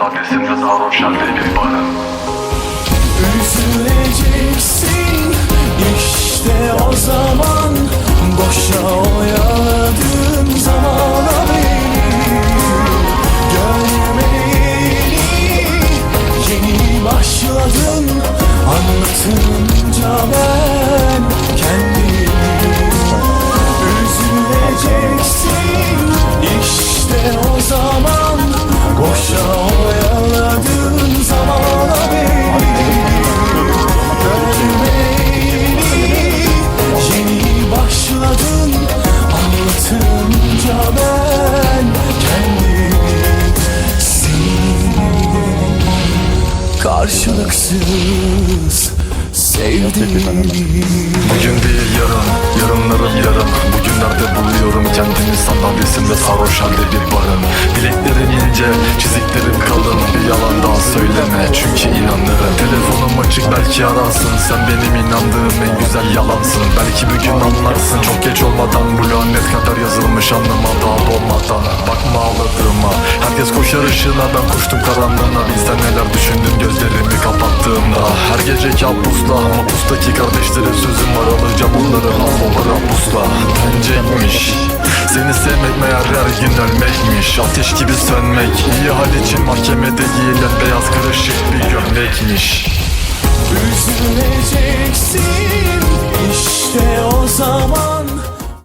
Adresimde sarhoş halde bir barın Üzüleceksin. İşte o zaman Boşa oyaladığın zamana beni. Görmeyeli yeni başladın. Anlatınca ben karşılıksız sevdim Bugün değil yarın, yarınların yarın. Bugünlerde buluyorum kendimi? Sandalyesimde sarhoş halde bir barın. Bileklerin ince, çiziklerim kalın. Bir yalan daha söyleme çünkü inanırım. Telefonum açık belki ararsın. Sen benim inandığım en güzel yalansın. Belki bir gün anlarsın. Çok geç olmadan Bu lanet kadar yazılmış anlama Koşar ışığına ben koştum karanlığına. Bilsen neler düşündüm gözlerimi kapattığımda. Her gece kabusla Mapustaki kardeşlerin sözüm var. Alacağım onları al olarak pusla Benceymiş Seni sevmek meğer her gün ölmekmiş. Ateş gibi sönmek iyi hal için Mahkemede giyilen beyaz kırışık bir gömlekmiş. Üzüleceksin. İşte o zaman